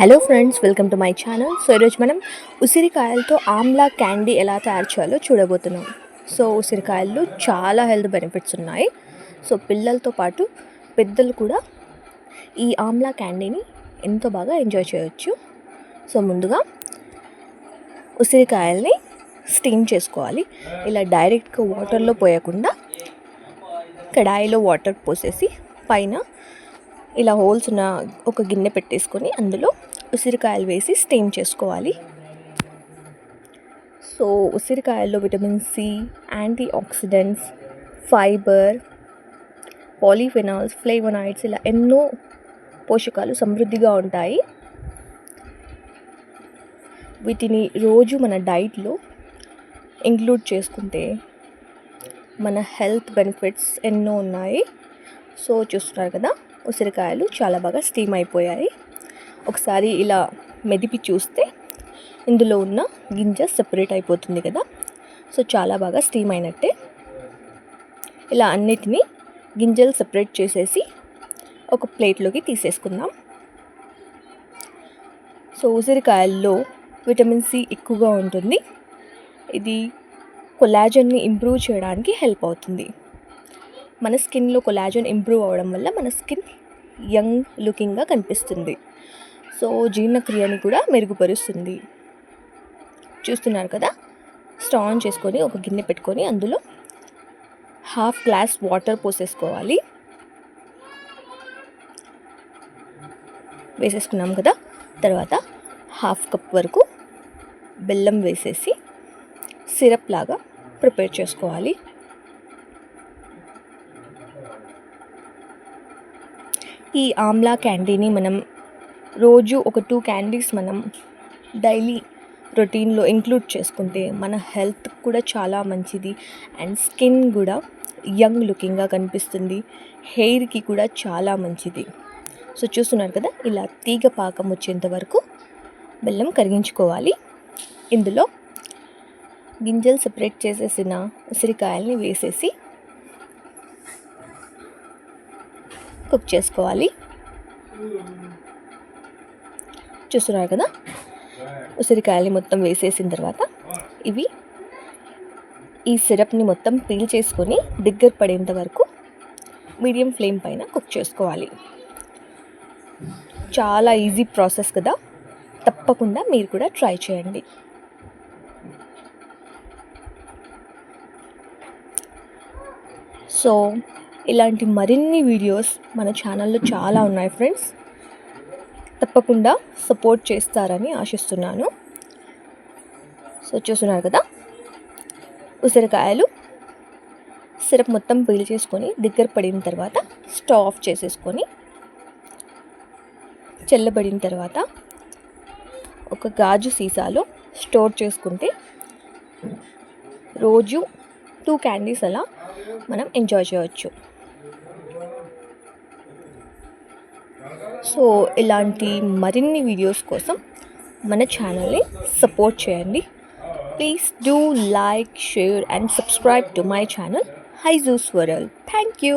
Hello friends welcome to my channel so ఈరోజు మనం ఉసిరికాయలతో ఆమ్లా క్యాండీ ఎలా తయారు చేయాలో చూడబోతున్నాం. సో ఉసిరికాయల్లో చాలా హెల్త్ బెనిఫిట్స్ ఉన్నాయి. సో పిల్లలతో పాటు పెద్దలు కూడా ఈ ఆమ్లా క్యాండీని ఎంతో బాగా ఎంజాయ్ చేయొచ్చు. సో ముందుగా ఉసిరికాయల్ని స్టీమ్ చేసుకోవాలి. ఇలా డైరెక్ట్గా వాటర్లో పోయకుండా కడాయిలో వాటర్ పోసేసి పైన ఇలా హోల్స్ ఉన్న ఒక గిన్నె పెట్టేసుకొని అందులో ఉసిరికాయలు వేసి స్టీమ్ చేసుకోవాలి. So ఉసిరికాయల్లో vitamin C antioxidants fibre polyphenols flavonoids ఇలా ఎన్నో పోషకాలు సమృద్ధిగా ఉంటాయి. వీటిని రోజు మన డైట్లో ఇంక్లూడ్ చేసుకుంటే మన హెల్త్ బెనిఫిట్స్ ఎన్నో ఉన్నాయి. సో చూస్తున్నారు కదా ఉసిరికాయలు చాలా బాగా స్టీమ్ అయిపోయాయి. ఒకసారి ఇలా మెదిపి చూస్తే ఇందులో ఉన్న గింజ సెపరేట్ అయిపోతుంది కదా. సో చాలా బాగా స్టీమ్ అయినట్టే ఇలా అన్నిటినీ గింజలు సెపరేట్ చేసేసి ఒక ప్లేట్లోకి తీసేసుకుందాం. సో ఉసిరికాయల్లో విటమిన్ సి ఎక్కువగా ఉంటుంది. ఇది కొలాజన్ని ఇంప్రూవ్ చేయడానికి హెల్ప్ అవుతుంది. మన స్కిన్లో కొలాజన్ ఇంప్రూవ్ అవ్వడం వల్ల మన స్కిన్ యంగ్ లుకింగ్గా కనిపిస్తుంది. సో జీర్ణక్రియని కూడా మెరుగుపరుస్తుంది. చూస్తున్నారు కదా? స్టవ్ ఆన్ చేసుకొని ఒక గిన్నె పెట్టుకొని అందులో హాఫ్ గ్లాస్ వాటర్ పోసేసుకోవాలి. వేసేసుకున్నాం కదా? తర్వాత హాఫ్ కప్ వరకు బెల్లం వేసేసి సిరప్ లాగా ప్రిపేర్ చేసుకోవాలి. ఈ ఆమ్లా క్యాండీని మనం రోజు ఒక టూ క్యాండీస్ మనం డైలీ రొటీన్లో ఇంక్లూడ్ చేసుకుంటే మన హెల్త్ కూడా చాలా మంచిది. అండ్ స్కిన్ కూడా యంగ్ లుకింగ్గా కనిపిస్తుంది. హెయిర్కి కూడా చాలా మంచిది. సో చూస్తున్నారు కదా ఇలా తీగ పాకం వచ్చేంత వరకు బెల్లం కరిగించుకోవాలి. ఇందులో గింజలు సెపరేట్ చేసేసిన ఉసిరికాయల్ని వేసేసి కుక్ చేసుకోవాలి. చూస్తున్నారు కదా? ఉసిరికాయల్ని మొత్తం వేసేసిన తర్వాత ఇవి ఈ సిరప్ని మొత్తం పీల్ చేసుకొని దగ్గర పడేంత వరకు మీడియం ఫ్లేమ్ పైన కుక్ చేసుకోవాలి. చాలా ఈజీ ప్రాసెస్ కదా? తప్పకుండా మీరు కూడా ట్రై చేయండి. సో ఇలాంటి మరిన్ని వీడియోస్ మన ఛానల్లో చాలా ఉన్నాయి ఫ్రెండ్స్. తప్పకుండా సపోర్ట్ చేస్తారని ఆశిస్తున్నాను. సో చూస్తున్నారు కదా? ఉసిరికాయలు సిరప్ మొత్తం పీల్ చేసుకొని దగ్గర పడిన తర్వాత స్టవ్ ఆఫ్ చేసేసుకొని చల్లబడిన తర్వాత ఒక గాజు సీసాలో స్టోర్ చేసుకుంటే రోజు టూ క్యాండీస్ అలా మనం ఎంజాయ్ చేయవచ్చు. సో ఇలాంటి మరిన్ని వీడియోస్ కోసం మన ఛానల్ని సపోర్ట్ చేయండి. Please do like share and subscribe to my channel హైజూస్ world thank you.